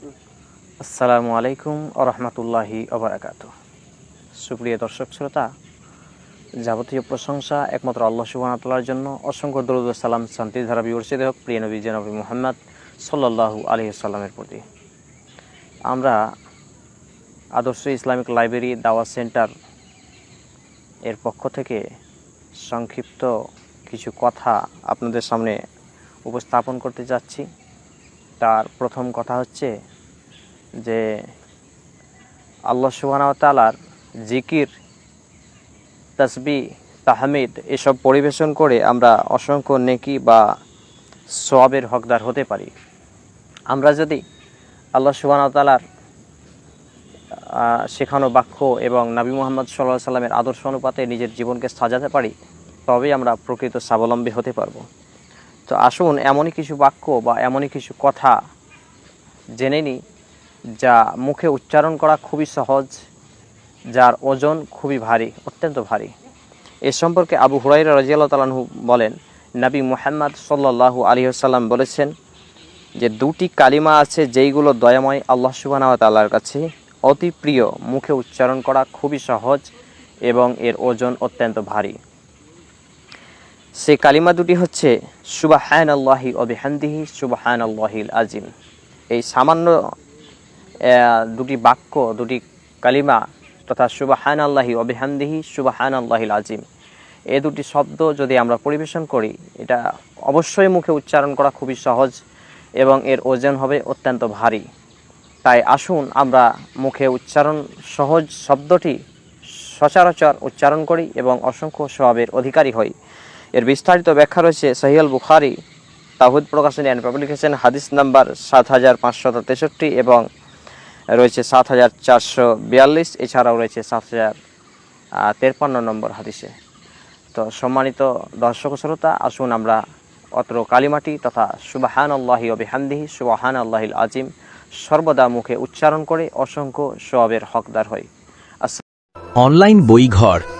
আসসালামু আলাইকুম ও রহমতুল্লাহি অবরাকাত সুপ্রিয় দর্শক শ্রোতা, যাবতীয় প্রশংসা একমাত্র আল্লাহ সুবাহতাল্লার জন্য। অসংখ্য দরুদ সালাম শান্তি ধারা বিবর্ষিত হোক, প্রিয় নবী জনবী মোহাম্মদ সাল্লাহু আলহি সাল্লামের প্রতি। আমরা আদর্শ ইসলামিক লাইব্রেরি দাওয়া সেন্টার এর পক্ষ থেকে সংক্ষিপ্ত কিছু কথা আপনাদের সামনে উপস্থাপন করতে যাচ্ছি। তার প্রথম কথা হচ্ছে যে আল্লাহ সুবাহতালার জিকির, তসবি, তাহমিদ এসব পরিবেশন করে আমরা অসংখ্য নেকি বা সবের হকদার হতে পারি। আমরা যদি আল্লাহ সুবাহতালার শেখানো বাক্য এবং নবী মোহাম্মদ সাল্লাহ সাল্লামের আদর্শ অনুপাতে নিজের জীবনকে সাজাতে পারি, তবেই আমরা প্রকৃত স্বাবলম্বী হতে পারব। তো আসুন এমনই কিছু বাক্য বা এমনই কিছু কথা জেনে নিই, যা মুখে উচ্চারণ করা খুবই সহজ, যার ওজন খুবই ভারী, অত্যন্ত ভারী। এ সম্পর্কে আবু হুরাইরা রাজিয়াল্লাহ তালাহু বলেন, নবী মোহাম্মদ সাল্লাহু আলিহাল্লাম বলেছেন যে দুটি কালিমা আছে যেইগুলো দয়াময় আল্লাহ সুবাহ তাল্লার কাছে অতি প্রিয়, মুখে উচ্চারণ করা খুবই সহজ এবং এর ওজন অত্যন্ত ভারী। সে কালিমা দুটি হচ্ছে সুবাহান আল্লাহি অবিহান্দিহি সুবাহান আল্লাহিল আজিম। এই সামান্য দুটি বাক্য, দুটি কালিমা তথা সুবাহান আল্লাহি অবিহান্দিহি সুবাহান আল্লাহিল আজিম। এ দুটি শব্দ যদি আমরা পরিবেশন করি, এটা অবশ্যই মুখে উচ্চারণ করা খুবই সহজ এবং এর ওজন হবে অত্যন্ত ভারী। তাই আসুন আমরা মুখে উচ্চারণ, সহজ শব্দটি সচরাচর উচ্চারণ করি এবং অসংখ্য স্বভাবের অধিকারী হই। এর বিস্তারিত ব্যাখ্যা রয়েছে সহিয়াল বুখারি তাহুদ প্রকাশনী অ্যান্ড পাবলিকেশন হাদিস নাম্বার সাত হাজার পাঁচশত তেষট্টি এবং রয়েছে সাত হাজার চারশো বিয়াল্লিশ, এছাড়াও রয়েছে সাত হাজার তেরপান্ন নম্বর হাদিসে। তো সম্মানিত দর্শক শ্রোতা, আসুন আমরা অত্র কালিমাটি তথা সুবাহান আল্লাহি অবিহান্দিহি সুবাহান আল্লাহিল আজিম সর্বদা মুখে উচ্চারণ করে অসংখ্য সবের হকদার হই। অনলাইন বইঘর